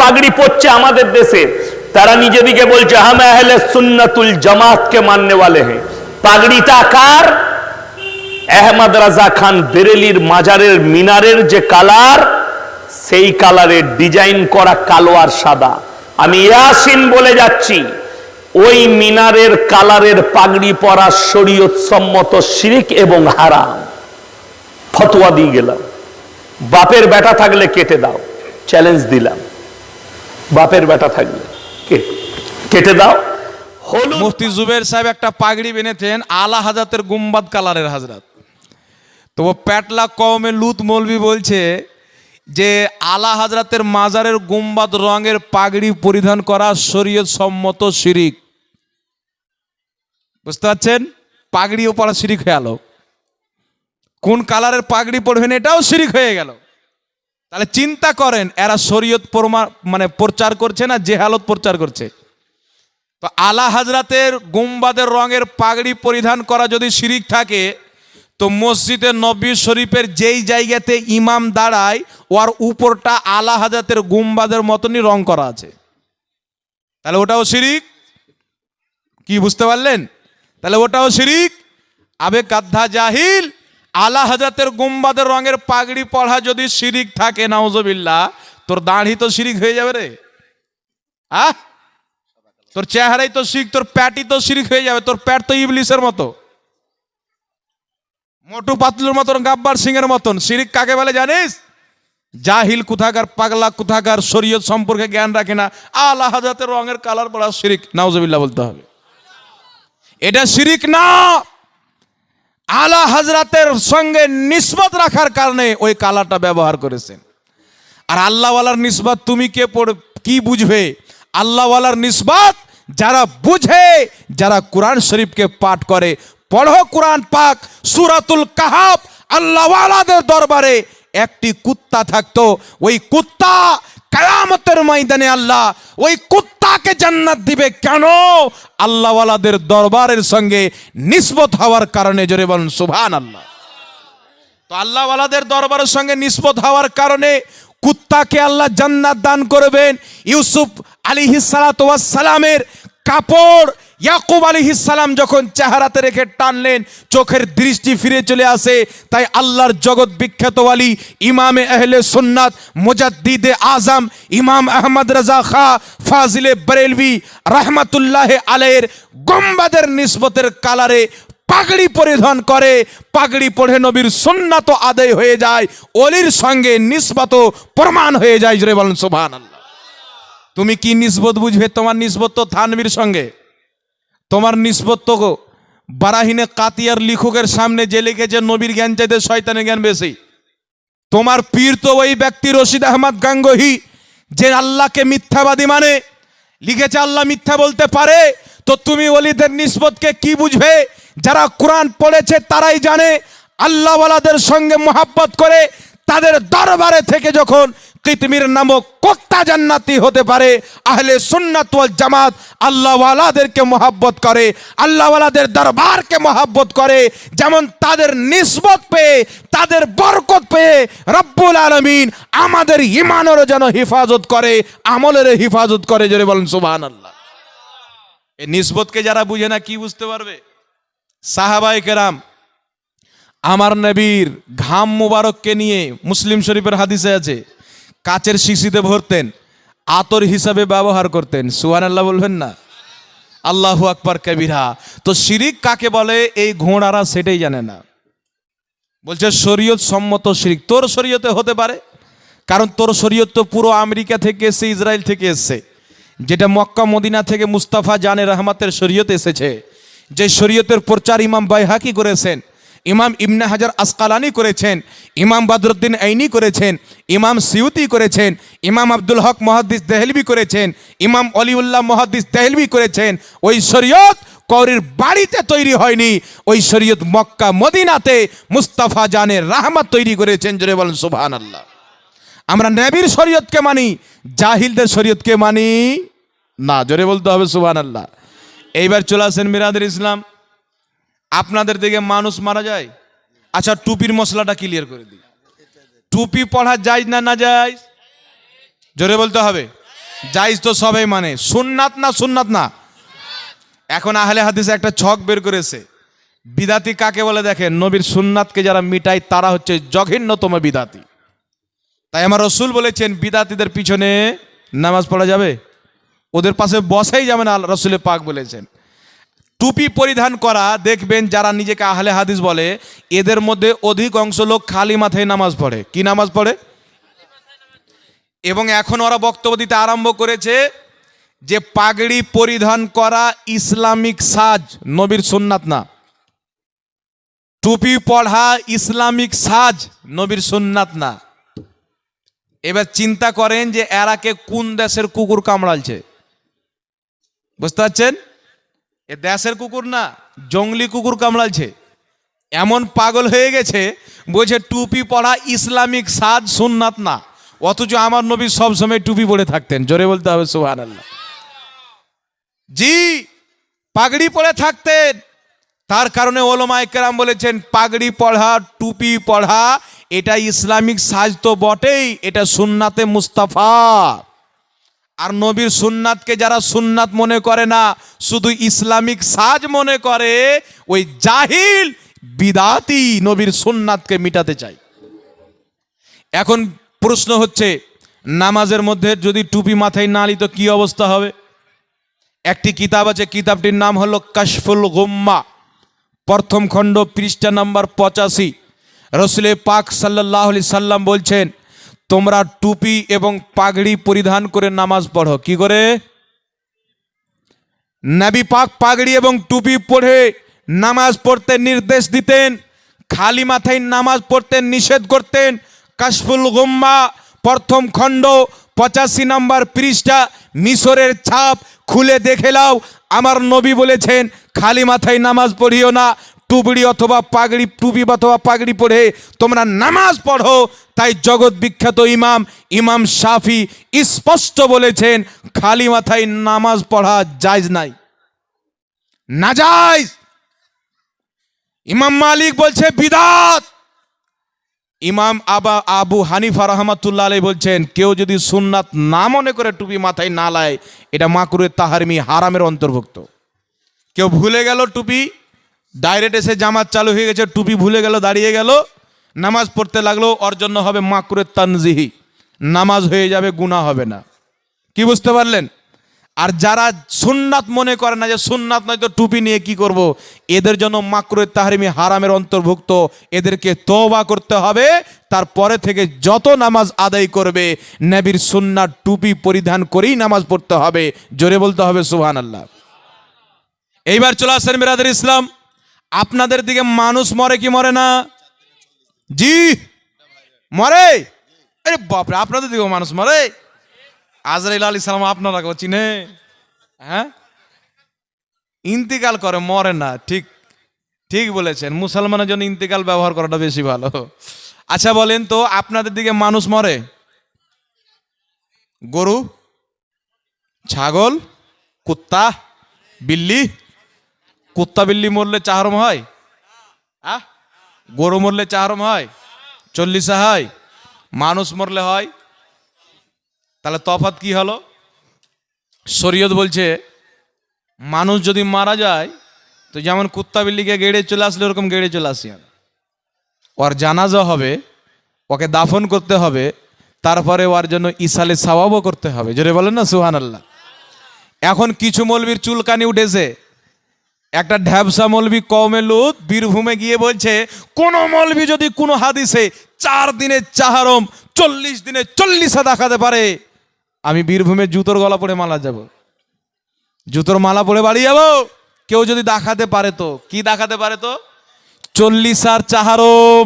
পাগড়ি পড়ছে আমাদের দেশে। তারা নিজেদিকে বলছে হাম আহলে সুন্নাতুল জামাতকে মাননে ওয়ালে হ্যাঁ পাগড়িটা কার? আহমদ রাজা খান বেরেলির মাজারের মিনারের যে কালার, সেই কালারের ডিজাইন করা কালো আর সাদা। আমি ইয়াসিন বলে যাচ্ছি, ওই মিনারের কালারের পাগড়ি পরা শরীয়ত সম্মত শিরিক এবং হারাম। ফতোয়া দিয়ে গেলাম। বাপের বেটা থাকলে কেটে দাও। চ্যালেঞ্জ দিলাম। বাপের বেটা থাকলে কে- কেটে দাও। মুফতি জুবের সাহেব একটা পাগড়ি বেনেছেন আলা হাজাতের গুম্বাদ কালারের হাজরাত। তো প্যাটলা কওমে লুত মৌলবি বলছে যে আলা হাজরাতের মাজারের গুম্বাদ রঙের পাগড়ি পরিধান করা শরীয়ত সম্মত শিরিক। বুঝতে পারছেন? পাগড়িও পরা শিরিক হয়ে গেল কোন কালারের পাগড়ি পরবেন এটাও শিরিক হয়ে গেল। তাহলে চিন্তা করেন, এরা শরীয়ত প্রমা- মানে প্রচার করছে না, জেহালত প্রচার করছে। তো আলা হাজরাতের গুম্বাদের রঙের পাগড়ি পরিধান করা যদি শিরিক থাকে, তো মসজিদে নবী শরীফের যেই জায়গাতে ইমাম দাঁড়ায়, ওর উপরটা আলা হাজরাতের গুম্বাদের মতনই রং করা আছে। তাহলে ওটাও শিরিক? কি বুঝতে পারলেন? তাহলে ওটাও শিরিক? আবে কাদ্ধা জাহিল? আলা হাজরাতের গুম্বাদের রঙের পাগড়ি পড়া যদি শিরিক থাকে নাউজবিল্লা তোর দাঁড়ি তো শিরিক হয়ে যাবে রে। আহ? তোর চেহারাই তো শিখ তোর প্যাটই তো শিরিক হয়ে যাবে, তোর প্যাট তো ইবলিসের মতো। মোটু পাতলুর মতন, গাব্বার সিং এর মতন, শিরিক কাকে বলে জানিস? জাহিল কুথাকার, পাগলা কুথাকার, শরীয়ত সম্পর্কে জ্ঞান রাখে না। আলা হাজাতের রঙের কালার পড়া শিরিক, নাউজবিল্লাহ বলতে হবে। এটা শিরিক না! আলা হাজরাতের সঙ্গে নিসবত রাখার কারণে ওই কালাটা ব্যবহার করেছেন। আর আল্লাহওয়ালার নিসবাত তুমি কে পড়, কি বুঝবে? আল্লাহওয়ালার নিসবাত যারা বুঝে, যারা কোরআন শরীফকে পাঠ করে, পড়ো কোরআন পাক, সুরাতুল কাহাব আল্লাহওয়ালাদের দরবারে একটি কুত্তা থাকতো। ওই কুত্তা কায়ামতের ময়দানে আল্লাহ ওই কুত্তাকে জান্নাত দিবে কেন? আল্লাহওয়ালাদের দরবারের সঙ্গে নিসবত হওয়ার কারণে, জোরে বলুন সুভান আল্লাহ তো আল্লাহওয়ালাদের দরবারের সঙ্গে নিসবত হওয়ার কারণে কুত্তাকে আল্লাহ জান্নাত দান করবেন। ইউসুফ আলী সালামের কাপড় ইয়াকুব আলী সালাম যখন চেহারাতে রেখে টানলেন, চোখের দৃষ্টি ফিরে চলে আসে, তাই আল্লাহর জগৎ বিখ্যাত আলী ইমামে আহলে সুন্নাত মুজাদ্দিদে আজম, ইমাম আহমদ রাজা খা ফাজিলে বরেলভি রহমাতুল্লাহ আলের গম্বাদের নিসবতের কালারে পাগড়ি পরিধান করে। পাগড়ি পড়ে নবীর সুন্নাত আদায় হয়ে যায় অলির সঙ্গে নিসবত প্রমাণ হয়ে যায়, জোরে বলেন সুবহান তুমি কি নিসবত বুঝবে? তোমার নিসবত তো থানবির সঙ্গে। তোমার নিসবত তো বারাহিনে কাতিয়ার লিখকের সামনে যে লিখেছে, নবীর জ্ঞান চাইতে শয়তানের জ্ঞান বেশি। তোমার পীর তো ওই ব্যক্তি রশিদ আহমদ গাঙ্গহি, যে আল্লাহকে মিথ্যাবাদী মানে। লিখেছে, আল্লাহ মিথ্যা বলতে পারে, তো তুমি ওলিদের নিসবতকে কি বুঝবে? যারা কোরআন পড়েছে তারাই জানে, আল্লাহওয়ালাদের সঙ্গে মোহাব্বত করে তাদের দরবারে থেকে যখন কিতমির নামক কোত্তা জান্নাতি হতে পারে, আহলে সুন্নাত জামাত আল্লাহওয়ালাদেরকে মোহাব্বত করে, আল্লাহওয়ালাদের দরবারকে মোহাব্বত করে, যেমন তাদের নিসবত পেয়ে, তাদের বরকত পেয়ে রব্বুল আলমিন আমাদের ইমানেরও যেন হিফাজত করে আমলের হিফাজত করে, জোরে বলেন সুবহান আল্লাহ এই নিসবতকে যারা বুঝে না কি বুঝতে পারবে? সাহাবাই কেরাম আমার নবীর ঘাম মুবারককে নিয়ে মুসলিম শরীফের হাদিসে আছে, কাচের শিশিতে ভরতেন, আতর হিসাবে ব্যবহার করতেন। সুহান আল্লাহ বলবেন না? আল্লাহু আকবার কবিরা। তো শিরিক কাকে বলে? এই ঘোড়ারা সেটাই জানে না। বলছে, শরীয়ত সম্মত শিরিক। তোর শরীয়তে হতে পারে, কারণ তোর শরীয়ত তো পুরো আমেরিকা থেকে এসছে, ইসরায়েল থেকে এসছে। যেটা মক্কা, মদিনা থেকে মুস্তাফা জানে রহমাতের শরীয়ত এসেছে। যে শরীয়তের প্রচার ইমাম বাইহাকি করেছেন ইমাম ইবনে হাজার আসকালানি করেছেন, ইমাম বদরুদ্দিন আইনি করেছেন, ইমাম সিউতি করেছেন, ইমাম আব্দুল হক মহাদ্দিস দেহলবি করেছেন, ইমাম অলিউল্লাহ মহাদ্দিস দেহলবি করেছেন, ওই শরীয়ত কৌরির বাড়িতে তৈরি হয়নি, ওই শরীয়ত মক্কা, মদিনাতে মুস্তাফা জানের রাহমাত তৈরি করেছেন, জোরে বলেন সুবহান আল্লাহ আমরা নবীর শরীয়তকে মানি, জাহিলদের শরীয়তকে মানি না, জোরে বলতে হবে সুবহান আল্লাহ এইবার চলে আসেন মিরাদের ইসলাম। আপনাদের দিকে মানুষ মারা যায়? আচ্ছা টুপির মশলাটা ক্লিয়ার করে দিই। টুপি পড়া যায় না না যায় জোরে বলতে হবে? জাইজ তো সবাই মানে। সুন্নাত না সুন্নাত না? এখন আহলে হাদিসে একটা ছক বের করেছে। বিদাতি কাকে বলে দেখেন নবীর সুন্নাতকে যারা মিটায়, তারা হচ্ছে জঘন্যতম বিদাতি। তাই আমার রসুল বলেছেন, বিদাতিদের পিছনে নামাজ পড়া যাবে? ওদের পাশে বসাই যাবে না রসুলে পাক বলেছেন। টুপি পরিধান করা, দেখবেন যারা নিজেকে আহলে হাদিস বলে, এদের মধ্যে অধিক অংশ লোক খালি মাথায় নামাজ পড়ে। কি নামাজ পড়ে? এবং এখন ওরা বক্তব্য দিতে আরম্ভ করেছে যে পাগড়ি পরিধান করা ইসলামিক সাজ, নবীর সুন্নাত না। টুপি পড়া ইসলামিক সাজ, নবীর সুন্নাত না। এবার চিন্তা করেন যে এরাকে কোন দেশের কুকুর কামড়ালছে। বুঝতে পারছেন? এ দেশের কুকুর না, জঙ্গলি কুকুর কামড়ালছে। এমন পাগল হয়ে গেছে, বলছে, টুপি পড়া ইসলামিক সাজ সুন্নাত না, অথচ আমার নবী সবসময় টুপি পরে থাকতেন। জোরে বলতে হবে সুহান আল্লাহ জি, পাগড়ি পরে থাকতেন। তার কারণে ওলমা একরাম বলেছেন, পাগড়ি পড়া, টুপি পড়া, এটা ইসলামিক সাজ তো বটেই, এটা সুন্নাতে মুস্তাফা। আর নবীর সুন্নাতকে যারা সুন্নাত মনে করে না, শুধু ইসলামিক সাজ মনে করে, ওই জাহিল বিদাতি নবীর সুন্নাতকে মিটাতে চাই এখন প্রশ্ন হচ্ছে, নামাজের মধ্যে যদি টুপি মাথায় না নিত কি অবস্থা হবে? একটি কিতাব আছে, কিতাবটির নাম হলো কাশফুল গুম্মা, প্রথম খণ্ড পৃষ্ঠা নাম্বার পঁচাশি। রসুলে পাক সাল্লাহ সাল্লাম বলছেন তোমরা টুপি এবং পাগড়ি পরিধান করে নামাজ পড়ো। কি করে? নাবি পাক পাগড়ি এবং টুপি পড়ে নামাজ পড়তে নির্দেশ দিতেন, খালি মাথায় নামাজ পড়তে নিষেধ করতেন। কাশফুল গুম্মা, প্রথম খণ্ড, পঁচাশি নম্বর পৃষ্ঠা, মিশরের ছাপ খুলে দেখে লাও আমার নবী বলেছেন, খালি মাথায় নামাজ পড়িও না টুবড়ি অথবা পাগড়ি, টুপি অথবা পাগড়ি পড়ে তোমরা নামাজ পড়ো। তাই জগৎ বিখ্যাত ইমাম ইমাম শাফি স্পষ্ট বলেছেন, খালি মাথায় নামাজ পড়া জায়জ নাই। না জায়জ। ইমাম মালিক বলছে, বিদাত। ইমাম আবা, আবু হানিফা রহমাতুল্লাহ আলাই বলছেন, কেউ যদি সুন্নাত না মনে করে টুপি মাথায় না লায়, এটা মাকুরে তাহারমি হারামের অন্তর্ভুক্ত। কেউ ভুলে গেল টুপি? ডাইরেক্ট এসে জামাত চালু হয়ে গেছে, টুপি ভুলে গেল, দাঁড়িয়ে গেল। নামাজ পড়তে লাগল, ওর জন্য হবে মাকুরে তানজিহি। নামাজ হয়ে যাবে গুণা হবে না। কি বুঝতে পারলেন? আর যারা সুন্নাত মনে করে না যে সুন্নাত নয়তো টুপি নিয়ে কি করব। এদের জন্য মাকরুর তাহরিমি হারামের অন্তর্ভুক্ত। এদেরকে তওবা করতে হবে। তারপরে থেকে যত নামাজ আদায় করবে, নবীর সুন্নাত টুপি পরিধান করেই নামাজ পড়তে হবে। জোরে বলতে হবে সুহান আল্লাহ এইবার চলে আসেন মিরাদের ইসলাম। আপনাদের দিকে মানুষ মরে কি মরে না? জি, মরে। আরে বাপরে, আপনাদের দিকেও মানুষ মরে? আজরাইল আলী সালাম আপনারা কেউ চিনে। হ্যাঁ? ইন্তিকাল করে, মরে না, ঠিক ঠিক বলেছেন। মুসলমানের জন্য ইন্তিকাল ব্যবহার করাটা বেশি ভালো। আচ্ছা বলেন তো, আপনাদের দিকে মানুষ মরে? গরু, ছাগল, কুত্তা, বিল্লি কুত্তা বিল্লি মরলে চাহরম হয়? আহ গরু মরলে চাহরম হয়? চল্লিশে হয়? মানুষ মরলে হয়? তাহলে তফাত কি হলো? শরীয়ত বলছে, মানুষ যদি মারা যায়, তো যেমন কুত্তা বিল্লিকে গেড়ে চলে আসলে ওরকম গেড়ে চলে আসি। ওর জানাজা হবে, ওকে দাফন করতে হবে, তারপরে ওর জন্য ইসালে সওয়াবও করতে হবে। জোরে বলেন না সুহান আল্লাহ এখন কিছু মলবির চুলকানি উঠেছে। একটা ঢ্যাবসা মলবি কমে লুত, বীরভূমে গিয়ে বলছে, কোন মলবি যদি কোনো হাদিসে চার দিনে চাহারম, চল্লিশ দিনে চল্লিশে দেখাতে পারে, আমি বীরভূমে জুতোর গলা পরে মালা যাব। জুতোর মালা পরে বাড়ি যাব। কেউ যদি দেখাতে পারে তো, কি দেখাতে পারে তো? চল্লিশ আর চাহারম।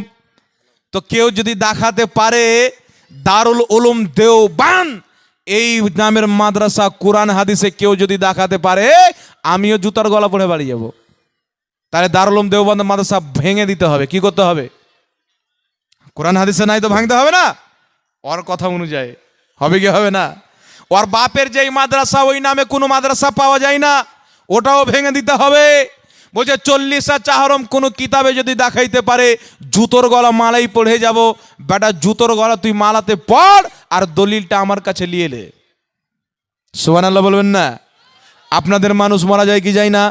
তো কেউ যদি দেখাতে পারে, দারুল উলুম দেওবান এই নামের মাদ্রাসা, কোরআন, হাদিসে কেউ যদি দেখাতে পারে, আমিও জুতার গলা পরে বাড়ি যাব। তাহলে দারুলম উলুম দেওবান মাদ্রাসা ভেঙে দিতে হবে। কি করতে হবে? কোরআন, হাদিসে নাই তো ভাঙতে হবে না? ওর কথা অনুযায়ী। হবে কি হবে না? ওর বাপের যেই মাদ্রাসা, ওই নামে কোনো মাদ্রাসা পাওয়া যায় না। ওটাও ভেঙে দিতে হবে। বলছে, চল্লিশা চাহরম কোনো কিতাবে যদি দেখাইতে পারে, জুতোর গলা মালাই পড়ে যাব। বেটা, জুতোর গলা তুই মালাতে পড় আর দলিলটা আমার কাছে নিয়ে লে সুবান আল্লাহ বলবেন না? আপনাদের মানুষ মারা যায় কি যায় না?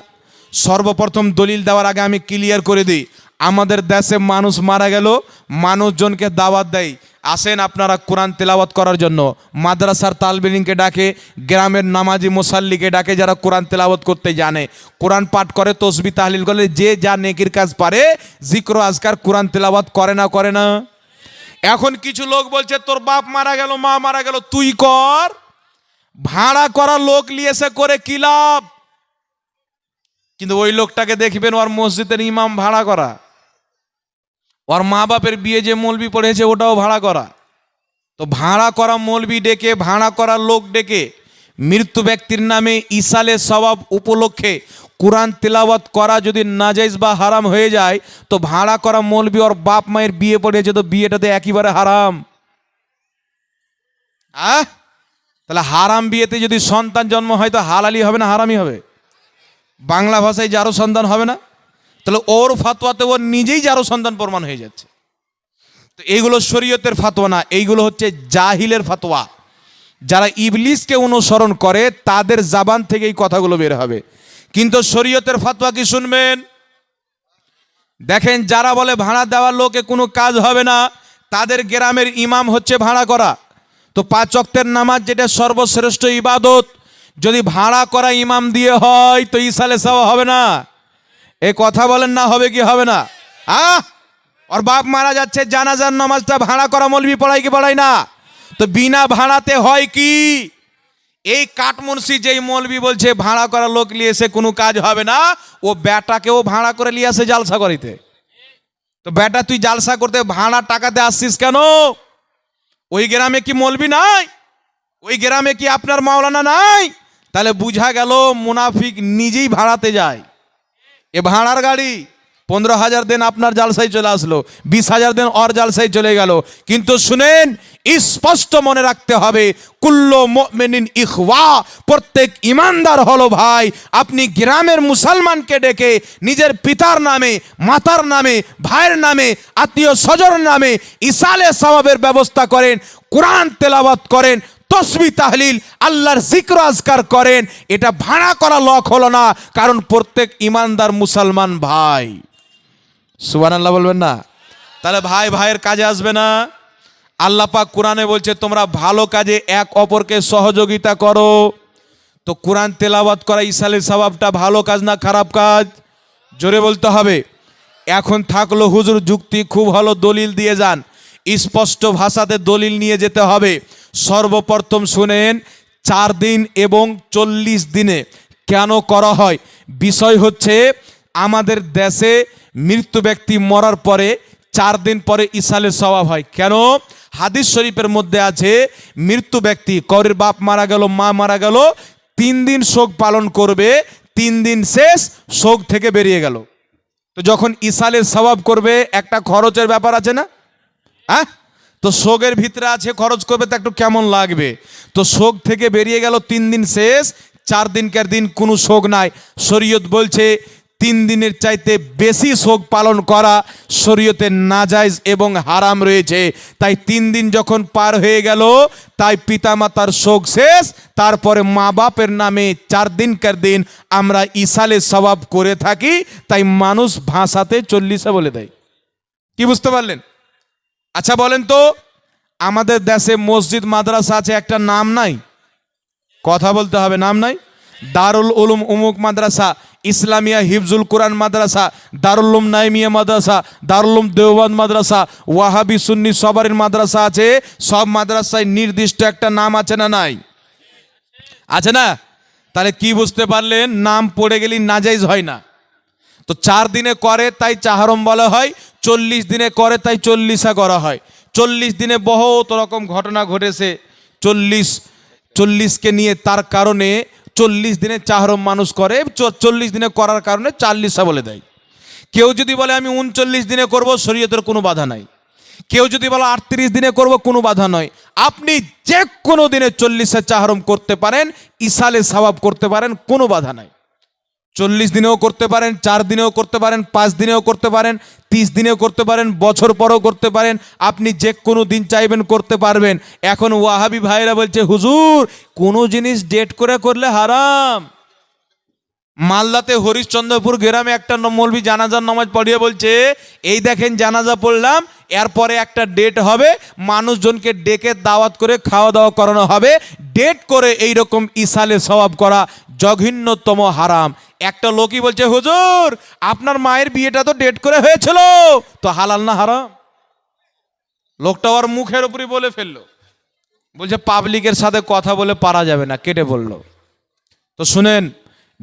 সর্বপ্রথম দলিল দেওয়ার আগে আমি ক্লিয়ার করে দিই। আমাদের দেশে মানুষ মারা গেল, মানুষজনকে দাওয়াত দেয় আসেন আপনারা কোরআন তেলাওয়াত করার জন্য। মাদ্রাসার তালবিলিংকে ডাকে, গ্রামের নামাজি মুসাল্লিকে ডাকে যারা কোরআন তেলাওয়াত করতে জানে। কোরআন পাঠ করে, তসবি তাহলিল করে, যে যা নেকির কাজ পারে, জিক্র, আজকার কোরআন তেলাওয়াত করে না করে না। এখন কিছু লোক বলছে, তোর বাপ মারা গেল, মা মারা গেল, তুই কর। ভাড়া করা লোক এসে করে কি লাভ? কিন্তু ওই লোকটাকে দেখবেন ওর মসজিদের ইমাম ভাড়া করা। ওর মা বাপের বিয়ে যে মৌলবি পড়েছে, ওটাও ভাড়া করা। তো ভাড়া করা মৌলবি ডেকে, ভাড়া করা লোক ডেকে মৃত্যু ব্যক্তির নামে ইসালে স্বভাব উপলক্ষে কোরআন তেলাওয়াত করা যদি নাজাইজ বা হারাম হয়ে যায়, তো ভাড়া করা মলবি ওর বাপ মায়ের বিয়ে পড়েছে তো বিয়েটাতে একেবারে হারাম। আহ? তাহলে হারাম বিয়েতে যদি সন্তান জন্ম হয়, তো হালালি হবে না হারামি হবে? বাংলা ভাষায় যারও সন্তান হবে না? তাহলে ওর ফাতোয়াতে ওর নিজেই যারও সন্তান প্রমাণ হয়ে যাচ্ছে। তো এইগুলো শরীয়তের ফাতোয়া না, এইগুলো হচ্ছে জাহিলের ফাতোয়া। যারা ইবলিসকে অনুসরণ করে, তাদের জাবান থেকে এই কথাগুলো বের হবে। কিন্তু শরীয়তের ফাতোয়া কি শুনবেন? দেখেন, যারা বলে ভাড়া দেওয়ার লোকে কোনো কাজ হবে না, তাদের গ্রামের ইমাম হচ্ছে ভাড়া করা। তো পাঁচ অক্তের নামাজ যেটা সর্বশ্রেষ্ঠ ইবাদত, যদি ভাড়া করা ইমাম দিয়ে হয়, তো ইসালে সাওয়া হবে না। এ কথা বলেন না, হবে কি হবে না? আহ! ওর বাপ মারা যাচ্ছে, জানাজার নামাজটা ভাড়া করা মলবি পড়াই কি পড়াই না? তো বিনা ভাড়াতে হয় কি? এই কাঠমুন্সি যেই মলবি বলছে, ভাড়া করা লোক নিয়ে এসে কোনো কাজ হবে না, ও ব্যাটাকেও ভাড়া করে নিয়ে আসে জালসা করিতে। তো ব্যাটা, তুই জালসা করতে ভাড়া টাকাতে আসছিস কেন? ওই গ্রামে কি মলবি নাই? ওই গ্রামে কি আপনার মাওলানা নাই? তাহলে বুঝা গেল মুনাফিক নিজেই ভাড়াতে যায়। এ ভাড়ার গাড়ি। পনেরো হাজার দিন আপনার জালসাই চলে আসলো, বিশ হাজার দিন অর জালসাই চলে গেল। কিন্তু শুনেন, স্পষ্ট মনে রাখতে হবে, কুল্লো মেনিন ইখওয়া, প্রত্যেক ইমানদার হলো ভাই, আপনি গ্রামের মুসলমানকে ডেকে নিজের পিতার নামে, মাতার নামে, ভাইয়ের নামে, আত্মীয় স্বজন নামে ইসালে সবাবের ব্যবস্থা করেন, কোরআন তেলাওয়াত করেন, তসবি তাহলিল, আল্লাহর জিক্র আজকার করেন। এটা ভাড়া করা লক হলো না, কারণ প্রত্যেক ইমানদার মুসলমান ভাই। সুবান আল্লাহ বলবেন না? তাহলে ভাই, ভাইয়ের কাজে আসবে না। আল্লাহ পাক কোরআনে বলছে, তোমরা ভালো কাজে এক অপরকে সহযোগিতা করো। তো কোরআন তেলাওয়াত করা ইসালের স্বভাবটা ভালো কাজ না খারাপ কাজ? জোরে বলতে হবে। এখন থাকল হুজুর যুক্তি, খুব ভালো দলিল দিয়ে যান। স্পষ্ট ভাষাতে দলিল নিয়ে যেতে হবে। সর্বপ্রথম শুনেন, চার দিন এবং চল্লিশ দিনে কেন করা হয়? বিষয় হচ্ছে, আমাদের দেশে মৃত্যু ব্যক্তি মরার পরে চার দিন পরে ইসালের স্বভাব হয়। কেন? হাদিস শরীফের মধ্যে আছে, মৃত্যু ব্যক্তি করের বাপ মারা গেল, মা মারা গেল, তিন দিন শোক পালন করবে, তিন দিন শেষ শোক থেকে বেরিয়ে গেল। তো যখন ইসালের স্বভাব করবে, একটা খরচের ব্যাপার আছে না? হ্যাঁ? তো শোকের ভিতরে আছে, খরচ করবে, তো একটু কেমন লাগবে? তো শোক থেকে বেরিয়ে গেল, তিন দিন শেষ, চার দিনকার দিন কোনো শোক নাই। শরীয়ত বলছে তিন দিনের চাইতে বেশি শোক পালন করা শরীয়তে নাজাইজ এবং হারাম রয়েছে। তাই তিন দিন যখন পার হয়ে গেল, তাই পিতামাতার শোক শেষ, তারপরে মা বাপের নামে চার দিনকার দিন আমরা ইসালে স্বভাব করে থাকি, তাই মানুষ ভাষাতে চল্লিশে বলে দেয়। কি বুঝতে পারলেন? আচ্ছা বলেন তো, আমাদের দেশে মসজিদ, মাদ্রাসা আছে, একটা নাম নাই? কথা বলতে হবে, নাম নাই? দারুল উলুম উমুক মাদ্রাসা ইসলামিয়া হিফজুল কোরআন মাদ্রাসা দারুল্লুম নাইমিয়া মাদ্রাসা দারুল্লুম দেওবান মাদ্রাসা, ওয়াহাবি সুন্নি সবারের মাদ্রাসা আছে, সব মাদ্রাসায় নির্দিষ্ট একটা নাম আছে না নাই? আছে না? তাহলে কি বুঝতে পারলেন? নাম পড়ে গেলেই নাজাইজ হয় না। তো চার দিনে করে তাই চাহারম বলা হয়, চল্লিশ দিনে করে তাই চল্লিশা করা হয়। চল্লিশ দিনে বহুত রকম ঘটনা ঘটেছে। চল্লিশ, চল্লিশকে নিয়ে তার কারণে চল্লিশ দিনে চাহরম মানুষ করে চল্লিশ দিনে করার কারণে চাল্লিশা বলে দেয়। কেউ যদি বলে, আমি উনচল্লিশ দিনে করব শরীয়তের কোনো বাধা নাই। কেউ যদি বলে, আটত্রিশ দিনে করব কোনো বাধা নয়। আপনি যে কোনো দিনে চল্লিশে চাহরম করতে পারেন, ইসালে সবাব করতে পারেন, কোনো বাধা নাই। চল্লিশ দিনেও করতে পারেন, চার দিনেও করতে পারেন, পাঁচ দিনেও করতে পারেন, তিরিশ দিনেও করতে পারেন, বছর পরও করতে পারেন, আপনি যে কোনো দিন চাইবেন করতে পারবেন। এখন ওয়াহাবি ভাইরা বলছে, হুজুর, কোনো জিনিস ডেট করে করলে হারাম। মালদাতে হরিশ্চন্দ্রপুর গ্রামে একটা মৌলবি জানাজার নামাজ পড়িয়ে বলছে, এই দেখেন জানাজা পড়লাম, এরপরে একটা ডেট হবে, মানুষজনকে ডেকে দাওয়াত করে খাওয়া দাওয়া করানো হবে। ডেট করে এই রকম ইসালে সবাব করা জঘন্যতম হারাম। একটা লোকই বলছে, হুজুর, আপনার মায়ের বিয়েটা তো ডেট করে হয়েছিল, তো হালাল না হারাম? লোকটা ওর মুখের উপরই বলে ফেলল। বলছে, পাবলিকের সাথে কথা বলে পারা যাবে না। কেটে বলল। তো শুনেন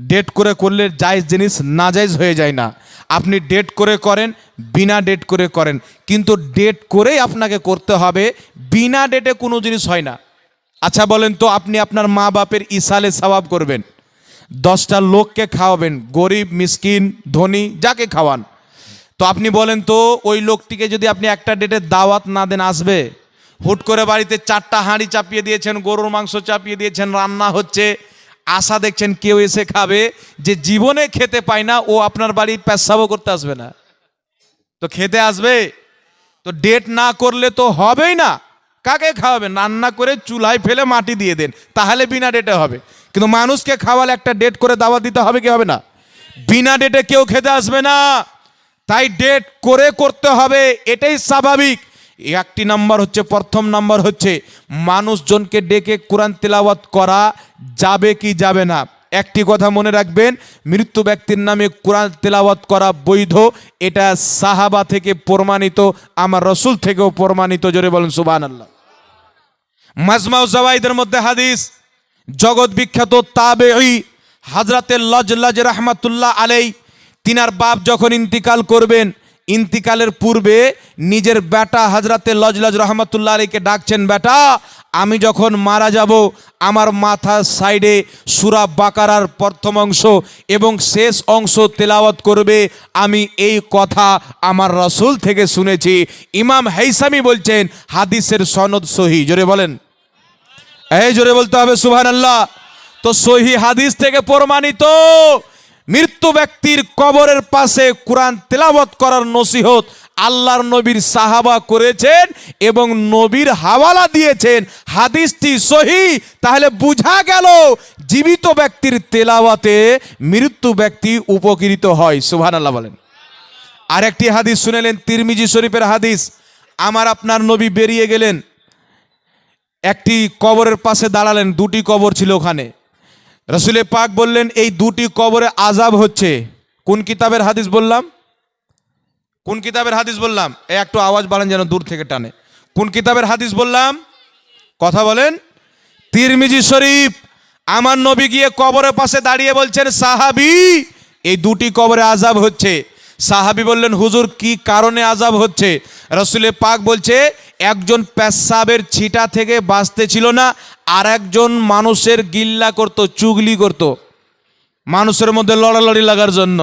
ডেট করে করলে জায়জ জিনিস নাজাইজ হয়ে যায় না। আপনি ডেট করে করেন, বিনা ডেট করে করেন। কিন্তু ডেট করেই আপনাকে করতে হবে, বিনা ডেটে কোনো জিনিস হয় না। আচ্ছা বলেন তো, আপনি আপনার মা বাপের ইসালে সবাব করবেন। দশটা লোককে খাওয়াবেন, গরিব, মিসকিন, ধনী, যাকে খাওয়ান। তো আপনি বলেন তো, ওই লোকটিকে যদি আপনি একটা ডেটে দাওয়াত না দেন, আসবে? হুট করে বাড়িতে চারটা হাঁড়ি চাপিয়ে দিয়েছেন, গরুর মাংস চাপিয়ে দিয়েছেন, রান্না হচ্ছে। আশা দেখছেন কেউ এসে খাবে যে জীবনে খেতে পায় না, ও আপনার বাড়ি পেশাবও করতে আসবে না। তো খেতে আসবে? তো ডেট না করলে তো হবেই না। কাকে খাওয়াবেন? রান্না করে চুলায় ফেলে মাটি দিয়ে দেন, তাহলে বিনা ডেটে হবে। কিন্তু মানুষকে খাওয়ালে একটা ডেট করে দাওয়া দিতে হবে কি হবে না? বিনা ডেটে কেউ খেতে আসবে না। তাই ডেট করে করতে হবে, এটাই স্বাভাবিক। একটি নাম্বার হচ্ছে, প্রথম নাম্বার হচ্ছে, মানুষজনকে ডেকে কোরআন তেলাওয়াত করা যাবে কি যাবে না? একটি কথা মনে রাখবেন, মৃত্যু ব্যক্তির নামে কোরআন তেলাওয়াত করা বৈধ, এটা সাহাবা থেকে প্রমাণিত, আমার রসুল থেকেও প্রমাণিত, জোরে বলেন সুবান আল্লাহ মাজমাউ জাওয়াইদের মধ্যে হাদিস, জগৎ বিখ্যাত তাবেঈ, হাজরাতে লজ লজ রহমাতুল্লাহ আলাই তিনার বাপ যখন ইন্তিকাল করবেন ইন্তিকালের পূর্বে নিজের বেটা হাজরাতে লজ লজ রহমাতুল্লাহ আলীকে ডাকছেন, বেটা, আমি যখন মারা যাব, আমার মাথার সাইডে সুরা বাকারার প্রথম অংশ এবং শেষ অংশ তেলাওয়াত করবে। আমি এই কথা আমার রসুল থেকে শুনেছি। ইমাম হাইসামি বলছেন, হাদিসের সনদ সহি। জোরে বলেন। এই জোরে বলতে হবে সুবহান আল্লাহ তো সহি হাদিস থেকে প্রমাণিত মৃত্যু ব্যক্তির কবরের পাশে কোরআন তেলাবত করার নসিহত আল্লাহর নবীর সাহাবা করেছেন এবং নবীর হাওয়ালা দিয়েছেন। হাদিসটি সহি। তাহলে বুঝা গেল জীবিত ব্যক্তির তেলাওয়াতে মৃত্যু ব্যক্তি উপকৃত হয়। সুবহান আল্লাহ বলেন। আরেকটি হাদিস শুনেলেন, তিরমিজি শরীফের হাদিস। আমার আপনার নবী বেরিয়ে গেলেন, একটি কবরের পাশে দাঁড়ালেন, দুটি কবর ছিল ওখানে। রসুলে পাক বললেন, এই দুটি কবরে আজাব হচ্ছে। কোন কিতাবের হাদিস বললাম? কোন কিতাবের হাদিস বললাম? এই একটু আওয়াজ বাড়ান যেন দূর থেকে টানে। কোন কিতাবের হাদিস বললাম? কথা বলেন। তিরমিজি শরীফ আমার নবী গিয়ে কবরের পাশে দাঁড়িয়ে বলছেন, সাহাবি, এই দুটি কবরে আজাব হচ্ছে। সাহাবি বললেন, হুজুর, কি কারণে আজাব হচ্ছে? রসুলে পাক বলছে, একজন পেশাবের ছিটা থেকে বাঁচতে ছিল না, আর একজন মানুষের গিল্লা করত, চুগলি করত, মানুষের মধ্যে লড়ালড়ি লাগার জন্য।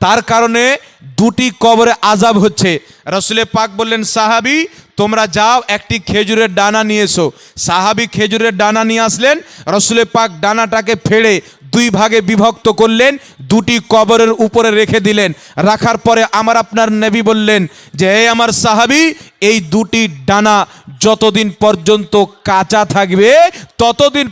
তার কারণে দুটি কবরে আজাব হচ্ছে। রসুলে পাক বললেন, সাহাবি, তোমরা যাও, একটি খেজুরের ডানা নিয়ে এসো। সাহাবি খেজুরের ডানা নিয়ে আসলেন, রসুলে পাক ডানাটাকে ফেড়ে দুই ভাগে বিভক্ত করলেন, দুটি কবরের উপরে রেখে দিলেন। রাখার পরে আমার আপনার নেবি বললেন যে এই আমার সাহাবি, এই দুটি ডানা যতদিন পর্যন্ত কাঁচা থাকবে, ততদিন